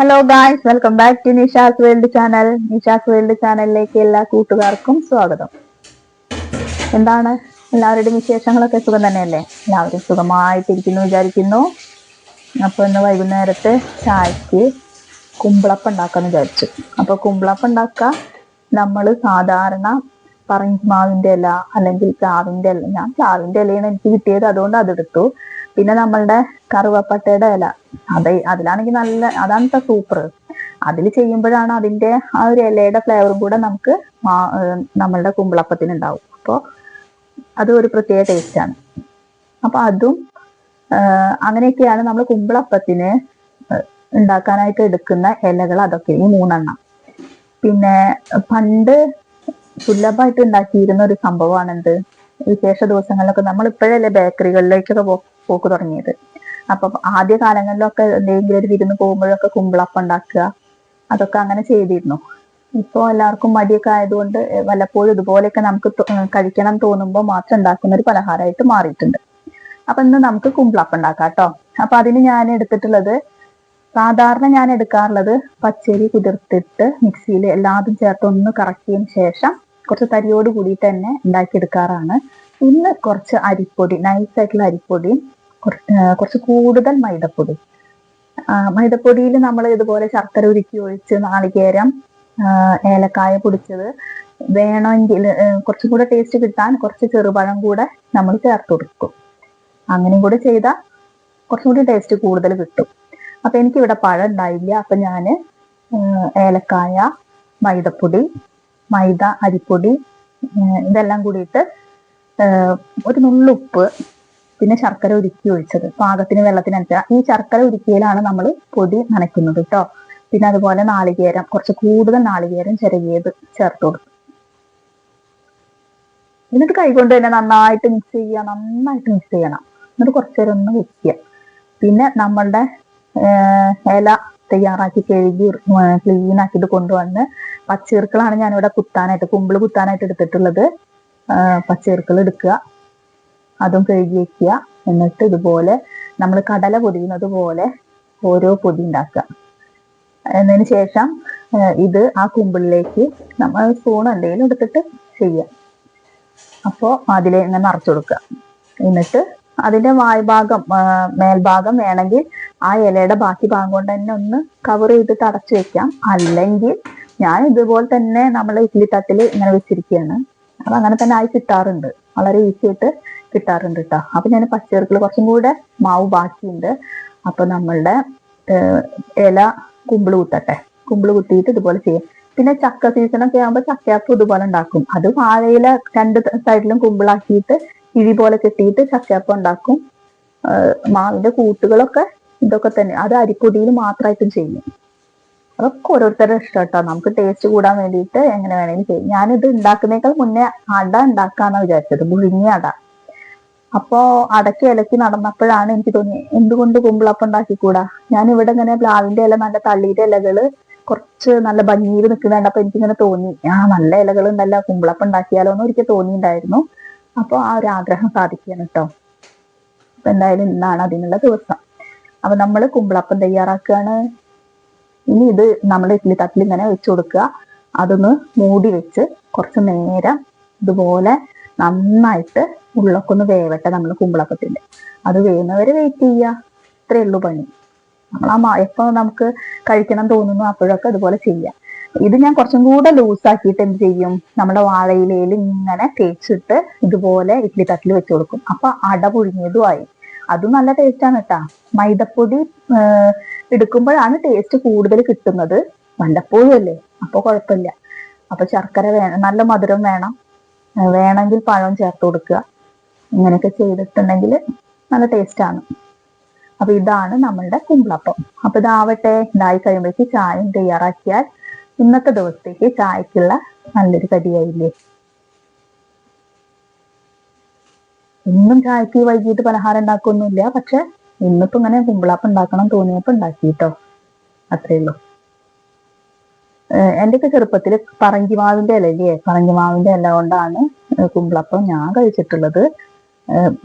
Hello guys welcome back to Nisha's world channel Nisha's world ചാനലിലേക്ക് എല്ലാ കൂട്ടുകാർക്കും സ്വാഗതം. എന്താണ്? എല്ലാവരുടെയും വിശേഷങ്ങളൊക്കെ സുഖം തന്നെയല്ലേ? എല്ലാവരും സുഖമായിട്ടിരിക്കുന്നു വിചാരിക്കുന്നു. അപ്പോൾ ഇന്ന് വൈകുന്നേരത്തെ ചായക്ക് കുമ്പിളപ്പം ഉണ്ടാക്കാന്ന് വിചാരിച്ചു. അപ്പോൾ കുമ്പിളപ്പം ഉണ്ടാക്കുക നമ്മൾ സാധാരണ പറങ്കിമാവിന്റെ ഇല അല്ലെങ്കിൽ പ്ലാവിന്റെ ഇല. ഞാൻ പ്ലാവിന്റെ ഇലയാണ് എനിക്ക് കിട്ടിയത് അതുകൊണ്ട് അതെടുത്തു പിന്നെ നമ്മളുടെ കറുവപ്പട്ടയുടെ ഇല. അത് അതിലാണെങ്കിൽ നല്ല അതാണ് സൂപ്പർ അതിൽ ചെയ്യുമ്പോഴാണ് അതിന്റെ ആ ഒരു ഇലയുടെ ഫ്ലേവറും കൂടെ നമുക്ക് നമ്മളുടെ കുമ്പിളപ്പത്തിന് ഉണ്ടാവും. അപ്പോൾ അത് ഒരു പ്രത്യേക ടേസ്റ്റാണ് അപ്പൊ അതും അങ്ങനെയൊക്കെയാണ് നമ്മൾ കുമ്പിളപ്പത്തിന് ഉണ്ടാക്കാനായിട്ട് എടുക്കുന്ന ഇലകൾ അതൊക്കെ. ഈ മൂന്നെണ്ണം. പിന്നെ പണ്ട് സുലഭമായിട്ട് ഉണ്ടാക്കിയിരുന്ന ഒരു സംഭവമാണ് എന്ത് വിശേഷ ദിവസങ്ങളിലൊക്കെ നമ്മൾ ഇപ്പോഴല്ലേ ബേക്കറികളിലേക്കൊക്കെ പോക്ക് തുടങ്ങിയത്. അപ്പൊ ആദ്യ കാലങ്ങളിലൊക്കെ എന്തെങ്കിലും ഒരു വിരുന്ന് പോകുമ്പോഴൊക്കെ കുമ്പിളപ്പം ഉണ്ടാക്കുക അതൊക്കെ അങ്ങനെ ചെയ്തിരുന്നു. ഇപ്പോൾ എല്ലാവർക്കും മടിയൊക്കെ ആയതുകൊണ്ട് വല്ലപ്പോഴും ഇതുപോലെയൊക്കെ നമുക്ക് കഴിക്കണം തോന്നുമ്പോൾ മാത്രം ഉണ്ടാക്കുന്ന ഒരു പലഹാരമായിട്ട് മാറിയിട്ടുണ്ട്. അപ്പൊ ഇന്ന് നമുക്ക് കുമ്പിളപ്പം ഉണ്ടാക്കാം കേട്ടോ. അപ്പൊ അതിന് ഞാൻ എടുത്തിട്ടുള്ളത് സാധാരണ ഞാൻ എടുക്കാറുള്ളത് പച്ചരി കുതിർത്തിട്ട് മിക്സിയിൽ എല്ലാതും ചേർത്ത് ഒന്ന് കറക്കിയതിന് ശേഷം കുറച്ച് തരിയോട് കൂടിയിട്ട് തന്നെ ഉണ്ടാക്കിയെടുക്കാറാണ്. ഇന്ന് കുറച്ച് അരിപ്പൊടി നൈസ് ആയിട്ടുള്ള അരിപ്പൊടിയും കുറച്ച് കൂടുതൽ മൈദപ്പൊടി. മൈദപ്പൊടിയിൽ നമ്മൾ ഇതുപോലെ ശർക്കര ഉരുക്കി ഒഴിച്ച് നാളികേരം ഏലക്കായ പൊടിച്ചത് വേണമെങ്കിൽ കുറച്ചും കൂടെ ടേസ്റ്റ് കിട്ടാൻ കുറച്ച് ചെറുപഴം കൂടെ നമ്മൾ ചേർത്ത് കൊടുക്കും. അങ്ങനെയും കൂടെ ചെയ്താൽ കുറച്ചും കൂടി ടേസ്റ്റ് കൂടുതൽ കിട്ടും. അപ്പൊ എനിക്കിവിടെ പഴം ഉണ്ടായില്ല. അപ്പൊ ഉം, ഏലക്കായ മൈദപ്പൊടി മൈദ അരിപ്പൊടി ഇതെല്ലാം കൂടിയിട്ട് ഒരു നുള്ളുപ്പ് പിന്നെ ശർക്കര ഉരുക്കി ഒഴിച്ചത്. പാകത്തിന് വെള്ളത്തിനനുസരിച്ച്. ഈ ശർക്കര ഉരുക്കിയിലാണ് നമ്മൾ പൊടി നനയ്ക്കുന്നത് കേട്ടോ പിന്നെ അതുപോലെ നാളികേരം കുറച്ച് കൂടുതൽ നാളികേരം ചെറുകിയത് ചേർത്ത് കൊടുക്കും. എന്നിട്ട് കൈകൊണ്ട് തന്നെ നന്നായിട്ട് മിക്സ് ചെയ്യുക നന്നായിട്ട് മിക്സ് ചെയ്യണം. എന്നിട്ട് കുറച്ച് നേരം ഒന്ന് വെക്കുക. പിന്നെ നമ്മളുടെ ഇല തയ്യാറാക്കി കഴുകി ക്ലീൻ ആക്കിയിട്ട് കൊണ്ടുവന്ന് പച്ചീർക്കളാണ് ഇവിടെ കുത്താനായിട്ട് കുമ്പിൾ കുത്താനായിട്ട് എടുത്തിട്ടുള്ളത്. പച്ചീർക്കൾ എടുക്കുക. അതും കഴുകി വെക്കുക. എന്നിട്ട് ഇതുപോലെ നമ്മൾ കടല പൊതിയുന്നത് പോലെ ഓരോ പൊതി ഉണ്ടാക്കുക. എന്നതിന് ശേഷം ഇത് ആ കുമ്പിളിലേക്ക് നമ്മൾ സ്പൂൺ എന്തെങ്കിലും എടുത്തിട്ട് ചെയ്യാം അപ്പോൾ അതിലെ ഇങ്ങനെ നിറച്ചു കൊടുക്കുക. എന്നിട്ട് അതിന്റെ വായ്ഭാഗം മേൽഭാഗം വേണമെങ്കിൽ ആ ഇലയുടെ ബാക്കി ഭാഗം കൊണ്ട് തന്നെ ഒന്ന് കവർ ചെയ്തിട്ട് അടച്ചു വെക്കാം. അല്ലെങ്കിൽ ഞാൻ ഇതുപോലെ തന്നെ നമ്മൾ ഇഡ്ഡലി തട്ടിൽ ഇങ്ങനെ വെച്ചിരിക്കുകയാണ് അപ്പൊ അങ്ങനെ തന്നെ ആയി കിട്ടാറുണ്ട്. വളരെ ഈസി ആയിട്ട് കിട്ടാറുണ്ട് കേട്ടോ അപ്പൊ ഞാൻ പച്ചക്കറികൾ കുറച്ചും കൂടെ മാവ് ബാക്കിയുണ്ട്. അപ്പൊ നമ്മളുടെ ഇല കുമ്പിൾ കുത്തട്ടെ. കുമ്പിൾ കുത്തിയിട്ട് ഇതുപോലെ ചെയ്യാം. പിന്നെ ചക്ക സീസൺ ഒക്കെ ആകുമ്പോൾ ചക്കയപ്പം ഇതുപോലെ ഉണ്ടാക്കും. അത് വാഴയില രണ്ട് സൈഡിലും കുമ്പിളാക്കിയിട്ട് കിഴി പോലെ കെട്ടിയിട്ട് ചക്കയപ്പം ഉണ്ടാക്കും. മാവിന്റെ കൂട്ടുകളൊക്കെ ഇതൊക്കെ തന്നെ. അത് അരിപ്പൊടിയിൽ മാത്രമായിട്ടും ചെയ്യും. അതൊക്കെ ഓരോരുത്തരുടെ ഇഷ്ടം കേട്ടോ നമുക്ക് ടേസ്റ്റ് കൂടാൻ വേണ്ടിയിട്ട് എങ്ങനെ വേണമെങ്കിലും ചെയ്യും. ഞാനിത് ഉണ്ടാക്കുന്നേക്കാൾ മുന്നേ അട ഉണ്ടാക്കാന്നാ വിചാരിച്ചത്. മുഴുങ്ങിയ അട. അപ്പോ അടക്കി ഇലക്കി നടന്നപ്പോഴാണ് എനിക്ക് തോന്നി എന്തുകൊണ്ട് കുമ്പിളപ്പം ഉണ്ടാക്കിക്കൂടാ? ഞാൻ ഇവിടെ ഇങ്ങനെ പ്ലാവിന്റെ ഇല നല്ല തള്ളിയുടെ ഇലകൾ കുറച്ച് നല്ല ഭംഗിയിൽ നിൽക്കുന്നുണ്ട്. അപ്പൊ എനിക്കിങ്ങനെ തോന്നി ആ നല്ല ഇലകൾ നല്ല കുമ്പിളപ്പം ഉണ്ടാക്കിയാലോ എന്ന് എനിക്ക് തോന്നിയിട്ടുണ്ടായിരുന്നു അപ്പൊ ആ ഒരു ആഗ്രഹം സാധിക്കുകയാണ് കേട്ടോ. അപ്പൊ എന്തായാലും ഇന്നാണ് അതിനുള്ള ദിവസം. അപ്പൊ നമ്മൾ കുമ്പിളപ്പം തയ്യാറാക്കുകയാണ് ഇനി ഇത് നമ്മുടെ ഇഡ്ഡലി തട്ടിൽ ഇങ്ങനെ വെച്ച് കൊടുക്കുക. അതൊന്ന് മൂടി വെച്ച് കുറച്ച് നേരം ഇതുപോലെ നന്നായിട്ട് ഉള്ളൊക്കെ ഒന്ന് വേവട്ടെ നമ്മൾ കുമ്പളക്കത്തിന്റെ. അത് വേവുന്നവരെ വെയിറ്റ് ചെയ്യുക. ഇത്രയേ ഉള്ളൂ പണി. നമ്മൾ ആ എപ്പോ നമുക്ക് കഴിക്കണം തോന്നുന്നു അപ്പോഴൊക്കെ അതുപോലെ ചെയ്യാം. ഇത് ഞാൻ കുറച്ചും കൂടെ ലൂസ് ആക്കിയിട്ട് എന്ത് ചെയ്യും? നമ്മുടെ വാഴയിലയിൽ ഇങ്ങനെ തേച്ചിട്ട് ഇതുപോലെ ഇഡ്ഡലി തട്ടിൽ വെച്ച് കൊടുക്കും. അപ്പൊ അട പുഴുങ്ങിയതും ആയി. അതും നല്ല ടേസ്റ്റ് ആണ് കേട്ടാ മൈദപ്പൊടി എടുക്കുമ്പോഴാണ് ടേസ്റ്റ് കൂടുതൽ കിട്ടുന്നത്. വല്ലപ്പോഴും അല്ലേ? അപ്പൊ കുഴപ്പമില്ല അപ്പൊ ശർക്കര വേണം നല്ല മധുരം വേണം. വേണമെങ്കിൽ പഴം ചേർത്ത് കൊടുക്കുക. ഇങ്ങനെയൊക്കെ ചെയ്തിട്ടുണ്ടെങ്കിൽ നല്ല ടേസ്റ്റ് ആണ്. അപ്പൊ ഇതാണ് നമ്മളുടെ കുമ്പിളപ്പം. അപ്പൊ ഇതാവട്ടെ ഇതായി കഴിയുമ്പോഴേക്ക് ചായയും തയ്യാറാക്കിയാൽ ഇന്നത്തെ ദിവസത്തേക്ക് ചായക്കുള്ള നല്ലൊരു കടിയായില്ലേ? എന്നും ചായക്ക് വൈകിട്ട് പലഹാരം ഉണ്ടാക്കൊന്നുമില്ല പക്ഷെ ഇന്നിപ്പോ ഇങ്ങനെ കുമ്പിളാപ്പ് ഉണ്ടാക്കണം തോന്നിയപ്പോ ഉണ്ടാക്കിട്ടോ. അത്രേ ഉള്ളൂ. ഏഹ് എന്റെയൊക്കെ ചെറുപ്പത്തിൽ പറങ്കിമാവിന്റെ ഇലയില്ലേ? പറങ്കിമാവിന്റെ അല്ല കൊണ്ടാണ് കുമ്പിളപ്പം ഞാൻ കഴിച്ചിട്ടുള്ളത്.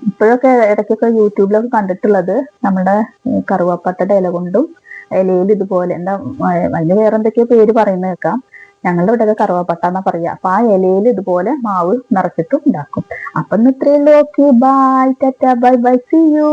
ഇപ്പോഴൊക്കെ ഇടയ്ക്കൊക്കെ യൂട്യൂബിലൊക്കെ കണ്ടിട്ടുള്ളത് നമ്മുടെ കറുവപ്പട്ടയുടെ ഇല കൊണ്ടും ഇലയിൽ ഇതുപോലെ എന്താ അതിന് വേറെ എന്തൊക്കെയോ പേര് പറയുന്നത് കേൾക്കാം. ഞങ്ങളുടെ ഇവിടെയൊക്കെ കറുവാപ്പട്ട എന്നാ പറയാ അപ്പൊ ആ ഇലയിൽ ഇതുപോലെ മാവ് നിറച്ചിട്ട് ഉണ്ടാക്കും. അപ്പൊ ഇന്ന് ഇത്രയേ ഉള്ളൂ. Okay bye tata bye bye see you